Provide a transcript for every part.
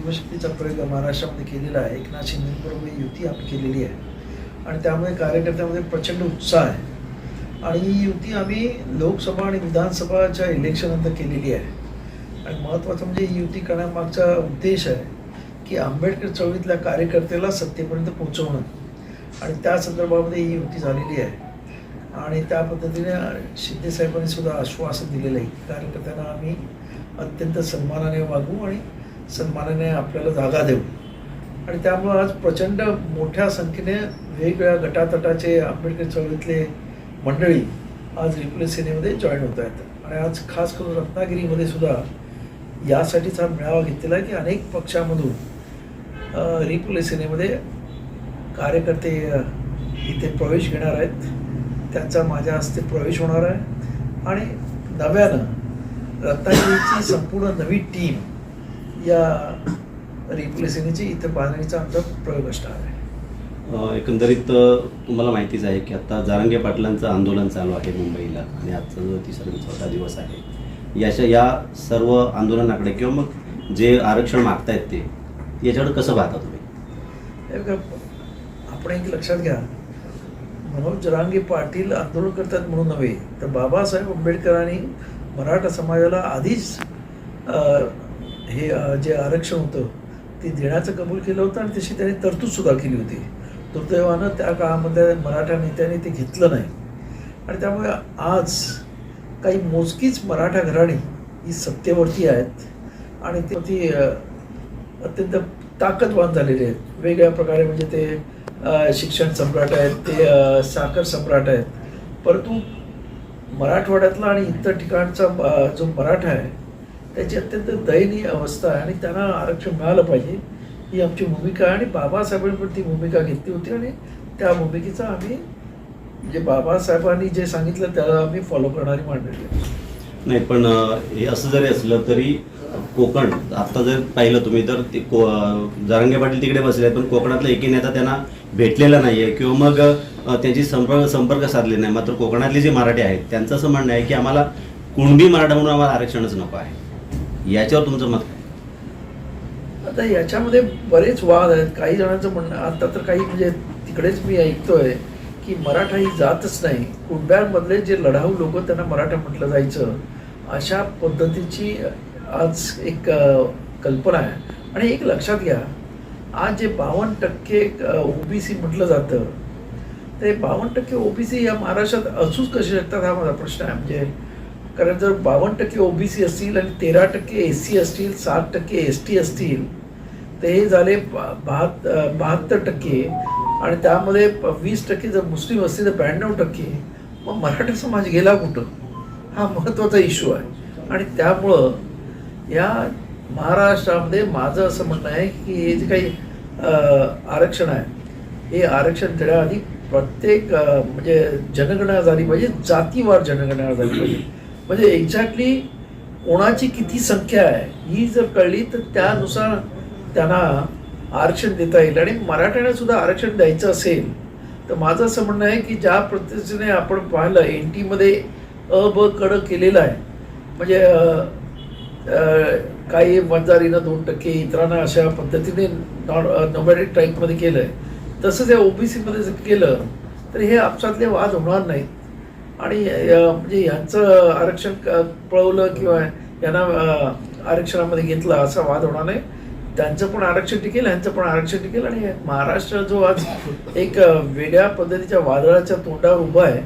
युवशक्तीचा प्रयोग महाराष्ट्रामध्ये केलेला आहे. एकनाथ शिंदेबरोबर युती आम्ही केलेली आहे. आणि त्यामुळे कार्यकर्त्यामध्ये प्रचंड उत्साह आहे. आणि ही युती आम्ही लोकसभा आणि विधानसभाच्या इलेक्शननंतर केलेली आहे. आणि महत्त्वाचं म्हणजे ही युती करण्यामागचा उद्देश आहे की आंबेडकर चळवळीतल्या कार्यकर्त्याला सत्तेपर्यंत पोहोचवणं. आणि त्या संदर्भामध्ये ही युती झालेली आहे. आणि त्या पद्धतीने शिंदेसाहेबांनी सुद्धा आश्वासन दिलेलं आहे. कार्यकर्त्यांना आम्ही अत्यंत सन्मानाने वागू आणि सन्मानाने आपल्याला जागा देऊ. आणि त्यामुळं आज प्रचंड मोठ्या संख्येने वेगवेगळ्या गटातटाचे आंबेडकर चळवळीतले मंडळी आज रिप्लेस सेनेमध्ये जॉईन होत आहेत. आणि आज खास करून रत्नागिरीमध्ये सुद्धा यासाठीच हा मेळावा घेतलेला आहे की अनेक पक्षामधून अ, सेनेमध्ये कार्यकर्ते इथे प्रवेश घेणार आहेत. त्यांचा माझ्या हस्ते प्रवेश होणार आहे. आणि नव्यानं रत्नागिरीची संपूर्ण नवी टीम या रिप्लेस सेनेची इथं बांधणीचा आमचा प्रयोग असणार आहे. एकंदरीत तुम्हाला माहितीच आहे की आता जारंगे पाटलांचं आंदोलन चालू आहे मुंबईला आणि आजचा जो तिसरा चौथा दिवस आहे. याच्या या सर्व आंदोलनाकडे किंवा मग जे आरक्षण मागतायत ते याच्याकडे कसं पाहता तुम्ही? आपण एक लक्षात घ्या. मनोज जरांगे पाटील आंदोलन करतात म्हणून नव्हे तर बाबासाहेब आंबेडकरांनी मराठा समाजाला आधीच हे जे आरक्षण होतं ते देण्याचं कबूल केलं होतं आणि तशी त्यांनी तरतूद सुद्धा केली होती. दुर्दैवानं त्या काळामध्ये मराठा नेत्यांनी ते घेतलं नाही. आणि त्यामुळे आज काही मोजकीच मराठा घराणी ही सत्तेवरती आहेत आणि ते ती अत्यंत ताकदवान झालेले आहेत. वेगळ्या प्रकारे म्हणजे ते शिक्षण सम्राट आहेत ते साखर सम्राट आहेत. परंतु मराठवाड्यातला आणि इतर ठिकाणचा जो मराठा आहे त्याची अत्यंत दयनीय अवस्था आहे आणि त्यांना आरक्षण मिळालं पाहिजे. ही आमची भूमिका आहे आणि बाबासाहेबांनी पण ती भूमिका घेतली होती आणि त्या भूमिकेचा आम्ही म्हणजे बाबासाहेबांनी जे सांगितलं त्याला आम्ही फॉलो करणारी मांडलेली आहे. नाही पण हे असं जरी असलं तरी कोकण आता जर पाहिलं तुम्ही तर ते को जारंगे पाटील तिकडे बसले आहेत पण कोकणातला एकही नेता त्यांना भेटलेला नाही आहे किंवा मग त्यांची संपर्क संपर्क साधले नाही. मात्र कोकणातले जे मराठी आहेत त्यांचं असं म्हणणं आहे की आम्हाला कुणबी मराठा म्हणून आम्हाला आरक्षणच नको आहे. याच्यावर तुमचं मत काय? आता याच्यामध्ये बरेच वाद आहेत. काही जणांचं म्हणणं आता तर काही म्हणजे तिकडेच मी ऐकतोय की मराठा ही जातच नाही. कुंड्यांमधले जे लढाऊ लोक त्यांना मराठा म्हटलं जायचं अशा पद्धतीची आज एक कल्पना आहे. आणि एक लक्षात घ्या आज जे बावन्न टक्के ओबीसी म्हटलं जातं ते बावन्न टक्के ओबीसी या महाराष्ट्रात असूच कसे शकतात हा माझा प्रश्न आहे. म्हणजे कारण जर बावन्न टक्के ओबीसी असतील आणि तेरा टक्के एस सी असतील सात टक्के एस टी असतील तर हे झाले बा- बहात बहात्तर टक्के. आणि त्यामध्ये वीस टक्के जर मुस्लिम असतील तर ब्याण्णव टक्के. मग मराठा समाज गेला कुठं? हा महत्त्वाचा इश्यू आहे. आणि त्यामुळं या महाराष्ट्रामध्ये माझं असं म्हणणं आहे की हे जे काही आरक्षण आहे हे आरक्षण देण्याआधी प्रत्येक म्हणजे जनगणना झाली पाहिजे जातीवार जनगणना झाली पाहिजे. म्हणजे एक्झॅक्टली कोणाची किती संख्या आहे ही जर कळली तर त्यानुसार त्यांना आरक्षण देता येईल. आणि मराठ्यांना सुद्धा आरक्षण द्यायचं असेल तर माझं असं म्हणणं आहे की ज्या पद्धतीने आपण पाहिलं एन टीमध्ये अ ब कड केलेलं आहे. म्हणजे काही वंजारीनं दोन टक्के इतरांना अशा पद्धतीने नॉन नोमॅटिक टाईपमध्ये केलं आहे तसंच या ओबीसीमध्ये जर केलं तर हे आपसातले वाद होणार नाहीत. आणि म्हणजे यांचं आरक्षण पळवलं किंवा यांना आरक्षणामध्ये घेतलं असा वाद होणार नाही. त्यांचं पण आरक्षण टिकेल यांचं पण आरक्षण टिकेल आणि महाराष्ट्र जो आज एक वेगळ्या पद्धतीच्या वादळाच्या तोंडावर उभा आहे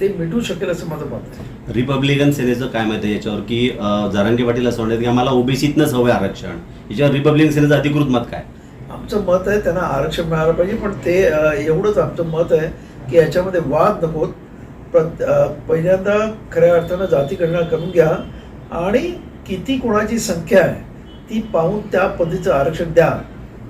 ते मिटू शकेल असं माझं मत आहे. रिपब्लिकन सेनेचं काय मत आहे याच्यावर? की जारंगे पाटील असं म्हणतात की आम्हाला ओबीसीतनंच हवं आरक्षण? याच्यावर रिपब्लिकन सेनेचं अधिकृत मत काय? आमचं मत आहे त्यांना आरक्षण मिळालं पाहिजे पण ते एवढंच आमचं मत आहे की याच्यामध्ये वाद नकोत. प्र पहिल्यांदा खऱ्या अर्थानं जातीगणना करून घ्या आणि किती कोणाची संख्या आहे ती पाहून त्या पद्धतीचं आरक्षण द्या.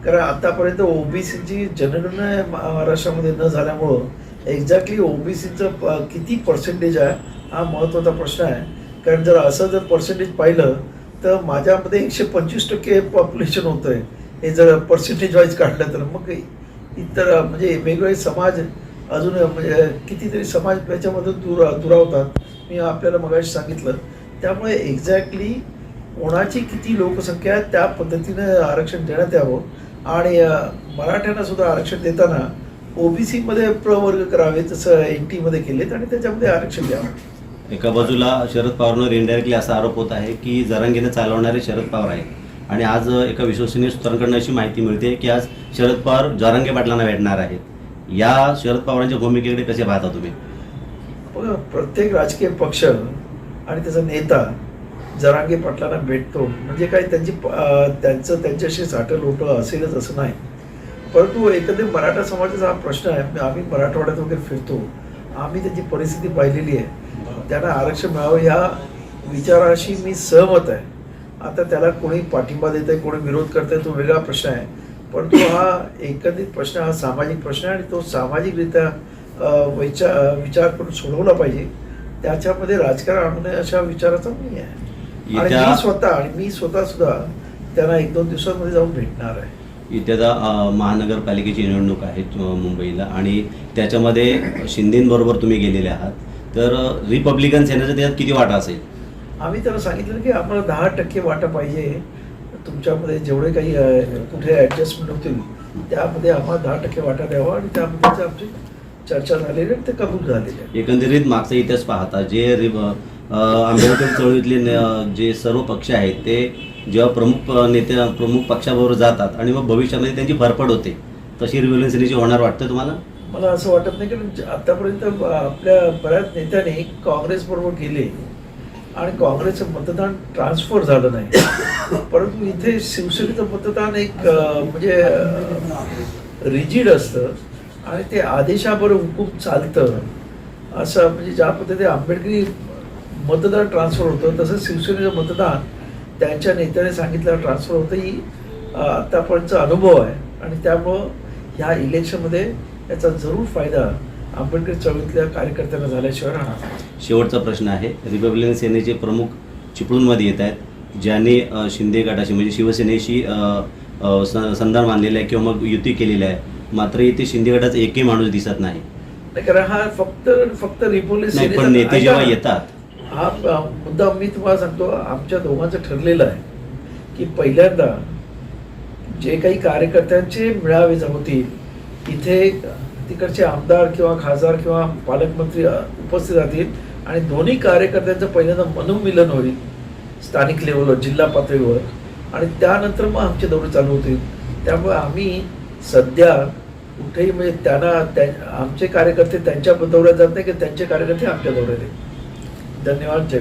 कारण आतापर्यंत ओबीसीची जनगणना महाराष्ट्रामध्ये न झाल्यामुळं एक्झॅक्टली ओबीसीचं किती पर्सेंटेज आहे हा महत्त्वाचा प्रश्न आहे. कारण जर असं जर पर्सेंटेज पाहिलं तर माझ्यामध्ये एकशे पंचवीस टक्के पॉप्युलेशन होतं आहे हे जर पर्सेंटेज वाईज काढलं तर मग इतर म्हणजे वेगवेगळे समाज अजून म्हणजे कितीतरी समाज याच्यामधून दूर दुरावतात. मी आपल्याला मगाशी सांगितलं. त्यामुळे एक्झॅक्टली कोणाची किती लोकसंख्या त्या पद्धतीनं आरक्षण देण्यात यावं. आणि मराठ्यांना सुद्धा आरक्षण देताना ओ बी सीमध्ये प्रवर्ग करावे जसं एन टीमध्ये केलेत आणि त्याच्यामध्ये आरक्षण द्यावं. एका बाजूला शरद पवारवर इनडायरेक्टली असा आरोप होत आहे की जरांगीने चालवणारे शरद पवार आहेत. आणि आज एका विश्वसनीय सूत्रांकडून अशी माहिती मिळते की आज शरद पवार जरांगे पाटलांना भेटणार आहेत. या शरद पवारांच्या भूमिकेकडे कसे पाहता तुम्ही? बघा प्रत्येक राजकीय पक्ष आणि त्याचा नेता जरांगे पाटलांना भेटतो. म्हणजे काय त्यांची त्यांचं त्यांच्याशी साठं लोटं असेलच असं नाही. परंतु एकंदरीत मराठा समाजाचा हा प्रश्न आहे. म्हणजे आम्ही मराठवाड्यात वगैरे फिरतो. आम्ही त्याची परिस्थिती पाहिलेली आहे. त्यांना आरक्षण मिळावं ह्या विचाराशी मी सहमत आहे. आता त्याला कोणी पाठिंबा देत आहे कोणी विरोध करत आहे तो वेगळा प्रश्न आहे. परंतु हा एकंदरीत प्रश्न हा सामाजिक प्रश्न आहे आणि तो सामाजिकरित्या विचार विचार करून सोडवला पाहिजे. त्याच्यामध्ये राजकारण अशा विचाराचा मी आहे. आणि मी स्वतः आणि मी स्वतः सुद्धा त्यांना एक दोन दिवसांमध्ये जाऊन भेटणार आहे. येत्या अ, महानगरपालिकेची निवडणूक आहे मुंबईला आणि त्याच्यामध्ये शिंदेबरोबर तुम्ही गेलेले आहात. तर रिपब्लिकन सेनेचा त्यात किती वाटा असेल? आम्ही त्यांना सांगितलं की आम्हाला दहा टक्के वाटा पाहिजे. तुमच्यामध्ये जेवढे काही कुठे ॲडजस्टमेंट होतील त्यामध्ये आम्हाला दहा टक्के वाटा द्यावा आणि त्यामध्ये आमची चर्चा झालेली ते कबूल झालेली एकंदरीत मागचा इतिहास पाहता जे आंबेडकर चळवळीतले जे सर्व पक्ष आहेत ते जेव्हा प्रमुख अ, नेते प्रमुख पक्षाबरोबर जातात आणि मग भविष्यामध्ये त्यांची भरपड होते तशी रिव्होल्युशन सेनेची होणार वाटतं तुम्हाला? मला असं वाटत नाही कारण आतापर्यंत आपल्या बऱ्याच नेत्यांनी काँग्रेसबरोबर गेले आणि काँग्रेसचं मतदान ट्रान्सफर झालं नाही. परंतु इथे शिवसेनेचं मतदान एक म्हणजे रिजिड असतं आणि ते आदेशाबरोबर हुकूम चालतं. असं म्हणजे ज्या पद्धतीने आंबेडकरी मतदान ट्रान्सफर होतं तसं शिवसेनेचं मतदान त्यांच्या नेत्याने सांगितलं ट्रान्सफर होतं ही आतापर्यंतचा अनुभव आहे. आणि त्यामुळं ह्या इलेक्शनमध्ये याचा जरूर फायदा आंबेडकर चळवळीतल्या कार्यकर्त्यांना झाल्याशिवाय राहणार. शेवटचा प्रश्न आहे. रिपब्लिकन सेनेचे प्रमुख चिपळूणमध्ये येत आहेत ज्यांनी शिंदे गटाशी म्हणजे शिवसेनेशी संधान बांधलेलं आहे किंवा मग युती केलेली आहे. मात्र इथे शिंदे गटाचा एकही माणूस दिसत नाही. कारण हा फक्त फक्त नाही पण नेते जेव्हा येतात. हा मुद्दा मी तुम्हाला सांगतो आमच्या दोघांचं ठरलेलं आहे की पहिल्यांदा जे काही कार्यकर्त्यांचे मेळावे होतील इथे तिकडचे आमदार किंवा खासदार किंवा पालकमंत्री उपस्थित राहतील आणि दोन्ही कार्यकर्त्यांचं पहिल्यांदा मनोमिलन होईल स्थानिक लेवलवर जिल्हा पातळीवर. आणि त्यानंतर मग आमचे दौरे चालू होतील. त्यामुळे आम्ही सध्या कुठेही म्हणजे त्यांना त्या आमचे कार्यकर्ते त्यांच्या दौऱ्यात जात नाही की त्यांचे कार्यकर्ते आमच्या दौऱ्यात आहेत. धन्यवाद. जय